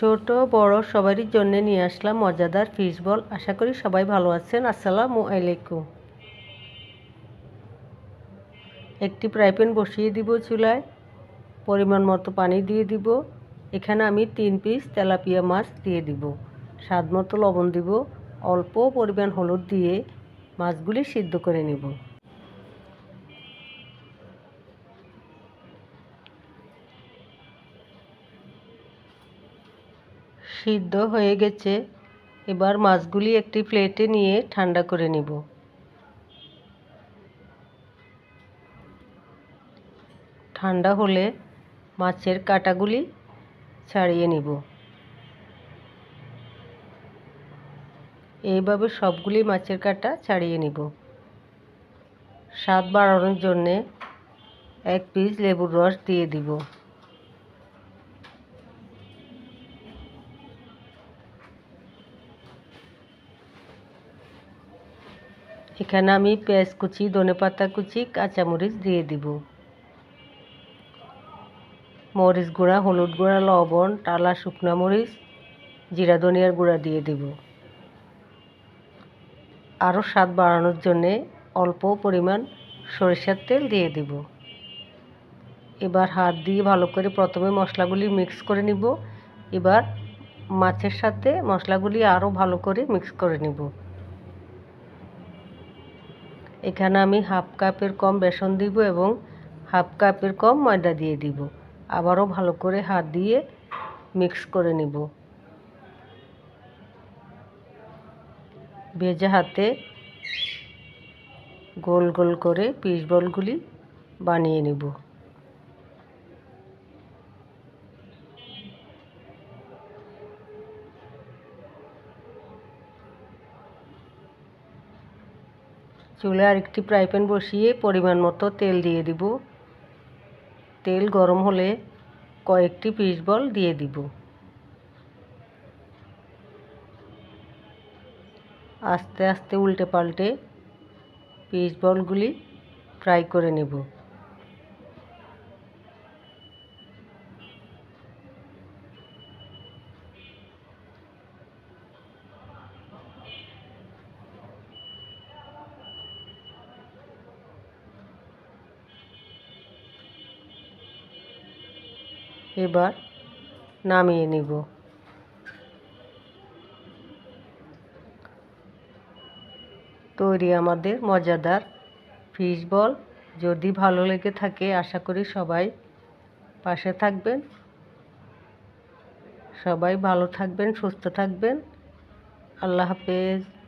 ছোট, বড় সবারই জন্য নিয়ে আসলাম মজাদার ফিশ বল আশা করি সবাই ভালো আছেন। আসসালামু আলাইকুম। একটি ফ্রাই প্যান বসিয়ে দিব চুলায়। পরিমাণ মতো পানি দিয়ে দিব। এখানে আমি তিন পিস তেলাপিয়া মাছ দিয়ে দিব। স্বাদ মতো লবণ দিব। অল্প পরিমাণ হলুদ দিয়ে মাছগুলি সিদ্ধ করে নেব। সিদ্ধ হয়ে গেছে। এবার মাছগুলি একটি প্লেটে নিয়ে ঠান্ডা করে নেব। ঠান্ডা হলে মাছের কাঁটাগুলি ছাড়িয়ে নিব। এইভাবে সবগুলি মাছের কাঁটা ছাড়িয়ে নিব। স্বাদ বাড়ানোর জন্যে এক পিস লেবুর রস দিয়ে দিব। এখানে আমি পেঁয়াজ কুচি, ধনে পাতা কুচি, কাঁচামরিচ দিয়ে দিব। মরিচ গুঁড়া, হলুদ গুঁড়া, লবণ, টালা, শুকনা মরিচ, জিরা, ধনিয়ার গুঁড়া দিয়ে দিব। আরও স্বাদ বাড়ানোর জন্যে অল্প পরিমাণ সরিষার তেল দিয়ে দিব। এবার হাত দিয়ে ভালো করে প্রথমে মশলাগুলি মিক্স করে নিব। এবার মাছের সাথে মশলাগুলি আরও ভালো করে মিক্স করে নিব। এখানে আমি হাফ কাপের কম বেসন দিব এবং হাফ কাপের কম ময়দা দিয়ে দিব। আবারও ভালো করে হাত দিয়ে মিক্স করে নিব। ভেজে হাতে গোল গোল করে পিস বলগুলি বানিয়ে নেব। চুলে আরেকটি ফ্রাই প্যান বসিয়ে পরিমাণ মতো তেল দিয়ে দিব। তেল গরম হলে কয়েকটি পিস বল দিয়ে দিব। আস্তে আস্তে উল্টে পাল্টে পিস বলগুলি ফ্রাই করে নেব। এবার নামিয়ে নিব। তৈরি আমাদের মজাদার ফিশ বল যদি ভালো লেগে থাকে, আশা করি সবাই পাশে থাকবেন। সবাই ভালো থাকবেন, সুস্থ থাকবেন। আল্লাহ হাফেজ।